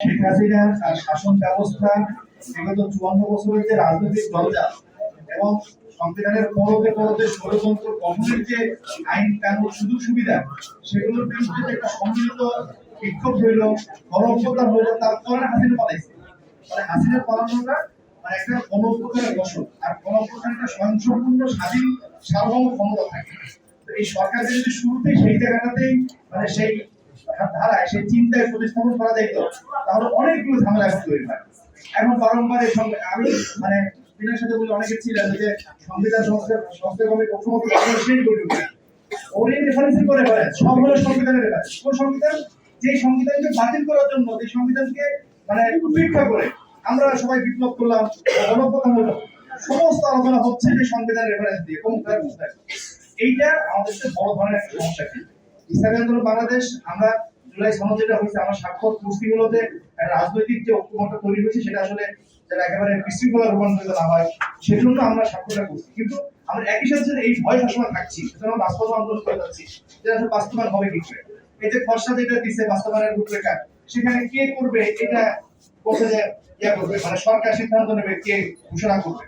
শেখ হাসিনার তার শাসন ব্যবস্থা বিগত চুয়ান্ন বছরের যে রাজনৈতিক জঞ্জাল এবং সংবিধানের পরতে পরতে ষড়যন্ত্র গঠনের যে আইন কানুন সুযোগ সুবিধা, সেগুলোর বিরুদ্ধে যে একটা সম্মিলিত বিক্ষোভ হইল গণঅভ্যুত্থান হইল তারপরে হাসিনা পালাইছে। মানে হাসিনা পালানোটা মানে একটা গণঅভ্যুত্থানের ফসল আর গণঅভ্যুত্থান একটা স্বয়ংসম্পূর্ণ স্বাধীন সার্বভৌম ক্ষমতা থাকে। এই সরকার যদি শুরুতেই সেই জায়গাটাতেই মানে সেই ধারায় সেই চিন্তায় প্রতিস্থাপন করা যাইত তাহলে অনেকগুলো ঝামেলা তৈরি হয় এখন বারংবার আমি মানে দিনের সাথে অনেকে ছিলেন যে সংবিধান সংস্কার করে ওরে করে করে, সব হলো সংবিধানের কোন সংবিধান যে সংবিধানকে বাতিল করার জন্য যে সংবিধানকে মানে উপেক্ষা করে, আমরা সবাই বিপ্লব করলাম গণপ্রথম হলো সমস্ত আলোচনা হচ্ছে যে সংবিধান রেফারেন্স দিয়ে, কোন এইটা আমাদের বড় ধরনের একটা সমস্যা। ইসলামী আন্দোলন বাংলাদেশ, আমরা জুলাই সনদ যেটা হয়েছে, আমার স্বাক্ষর কুস্তিগুলোতে রাজনৈতিক যে ঐক্যমত তৈরি হয়েছে, সেটা আসলে যেটা একেবারে বিশৃঙ্খলা রূপান্তরিত না হয়, সেজন্য আমরা স্বাক্ষরটা করছি। কিন্তু আমরা একই সাথে এই ভয় সবসময় থাকছি সেজন্য বাস্তব আন্দোলন করে যাচ্ছি যেটা আসলে বাস্তবায়ন হবে কি করে? এই যে খরচা যেটা দিচ্ছে বাস্তবায়নের রূপরেখা, সেখানে কে করবে এটা বলতে যে ইয়া করবে মানে সরকার সিদ্ধান্ত নেবে কে ঘোষণা করবে।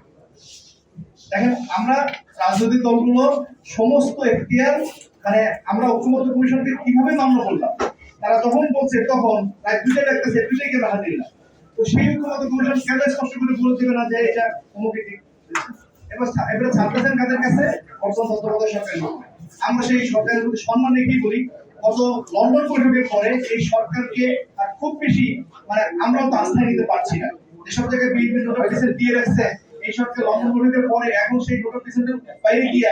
দেখেন, আমরা রাজনৈতিক দলগুলো সমস্ত এখতিয়ার মানে আমরা ঐক্যমত্য কমিশনকে কীভাবে মামলা করলাম? তারা যখন বলছে, তখন প্রায় দুইটা ডাকতেছে দুইটাকে বাধা দিল না। তো সেই ঐক্যমত্য কমিশন কেন স্পষ্ট করে বলে না যে এটা অমুকে এবার ছা- এবারে ছাড়তেছেন কাদের কাছে? তত্ত্বাবধায়ক সরকারের আমরা সেই সরকারের প্রতি সম্মান রেখেই বলি? লন্ডন বৈঠকের পরে এই সরকারকে খুব বেশি মানে আমরাও তো আস্থায় নিতে পারছি না। যেসব জায়গায় বিএনপি নোটিফিকেশন দিয়ে রাখছে, এই সরকার লন্ডন বৈঠকের পরে এখন সেই নোটিফিকেশনের বাইরে গিয়ে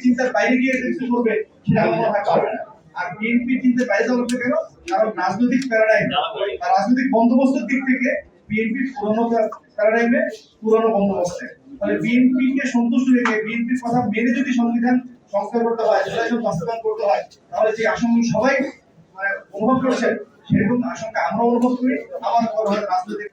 চিন্তার বাইরে গিয়ে কিছু করবে, সেটা আমার মনে হয় পারবে না। আর বিএনপি চিন্তার বাইরে হচ্ছে কেন? কারণ রাজনৈতিক প্যারাডাইম আর রাজনৈতিক বন্দোবস্তের দিক থেকে বিএনপি পুরনো প্যারাডাইমে পুরনো বন্দোবস্তে। তাহলে বিএনপি কে সন্তুষ্ট রেখে বিএনপির কথা মেনে যদি সংবিধান সংস্কার করতে হয় জুলাই বাস্তবায়ন করতে হয়, তাহলে যে আশঙ্কা সবাই মানে অনুভব করছেন, সেরকম আশঙ্কা আমরা অনুভব করি আমার রাজনৈতিক